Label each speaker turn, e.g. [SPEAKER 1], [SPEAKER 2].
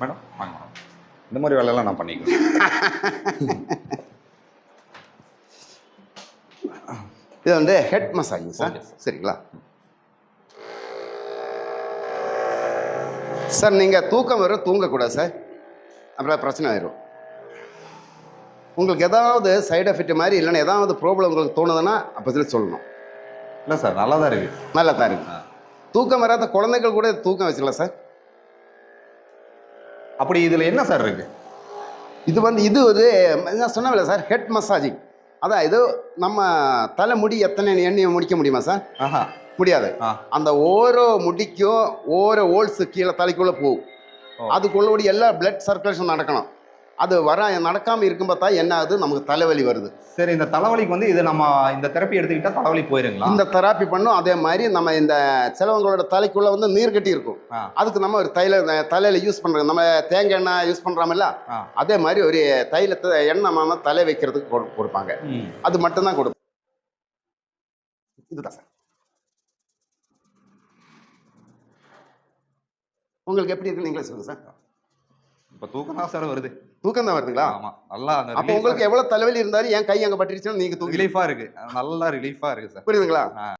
[SPEAKER 1] Madam வாங்க madam. இந்த மாதிரி வேலையெல்லாம் நான் பண்ணிக்குவேன்
[SPEAKER 2] இது வந்து ஹெட் மசாஜிங் சார். சரிங்களா? சார் நீங்கள் தூக்கம் வரும் தூங்கக்கூடாது சார் அப்புறம் பிரச்சனை ஆயிரும். உங்களுக்கு ஏதாவது சைடு எஃபெக்ட் மாதிரி இல்லைன்னா ஏதாவது ப்ராப்ளம் உங்களுக்கு தோணுதுன்னா அப்போ இதில் சொல்லணும்.
[SPEAKER 1] இல்லை சார் நல்லா தான் இருக்கு.
[SPEAKER 2] நல்லா தான் இருக்கு.
[SPEAKER 1] ஆ.
[SPEAKER 2] தூக்கம் வராத குழந்தைகள் கூட தூக்கம் வச்சுக்கலாம் சார்
[SPEAKER 1] அப்படி இதில் என்ன சார் இருக்கு?
[SPEAKER 2] இது வந்து இது ஒரு நான் சொன்னவில்ல சார் ஹெட் மசாஜிங் அதான் இது நம்ம தலைமுடி எத்தனை எண்ணெயை முடிக்க முடியுமா சார்?
[SPEAKER 1] ஆஹா.
[SPEAKER 2] முடியாது. அந்த ஓரோ முடிக்கும் ஓரோ ஓல்ஸு கீழே தலைக்குள்ளே போகும்.
[SPEAKER 1] ஓ.
[SPEAKER 2] அதுக்குள்ளபடி எல்லா பிளட் சர்க்குலேஷன் நடக்கணும். அது வர நடக்காமல் இருக்கும் பார்த்தா என்ன ஆகுது? நமக்கு தலைவலி வருது.
[SPEAKER 1] சரி இந்த தலைவலிக்கு வந்து இது நம்ம இந்த தெரப்பி எடுத்துக்கிட்டா தலைவலி போயிருங்களா?
[SPEAKER 2] இந்த தெராப்பி பண்ணும் அதே மாதிரி நம்ம இந்த சிலவங்களோட தலைக்குள்ளே வந்து நீர் கட்டி இருக்கும். அதுக்கு நம்ம ஒரு தைல தலையில் யூஸ் பண்ணுறோம் நம்ம தேங்காய் எண்ணெய் யூஸ் பண்ணுறோமில்ல
[SPEAKER 1] ஆ.
[SPEAKER 2] அதே மாதிரி ஒரு தைலத்தை எண்ணெய் மாமா தலை வைக்கிறதுக்கு கொடு- கொடுப்பாங்க. அது மட்டும்தான் கொடுப்போம் இதுதான் சார். உங்களுக்கு எப்படி இருக்கு நீங்களே சொல்லுங்க சார்.
[SPEAKER 1] இப்போ தூக்கம் தான் சார் வருது.
[SPEAKER 2] தூக்கம் தான் வருதுங்களா?
[SPEAKER 1] ஆமா. நல்லா அந்த
[SPEAKER 2] அப்போ உங்களுக்கு எவ்வளவு தலைவலி இருந்தாலும் என் கை அங்க பட்டுருச்சுன்னா நீங்க
[SPEAKER 1] ரிலீஃபா இருக்கு. நல்லா ரிலீஃபா இருக்கு சார்.
[SPEAKER 2] புரியுதுங்களா.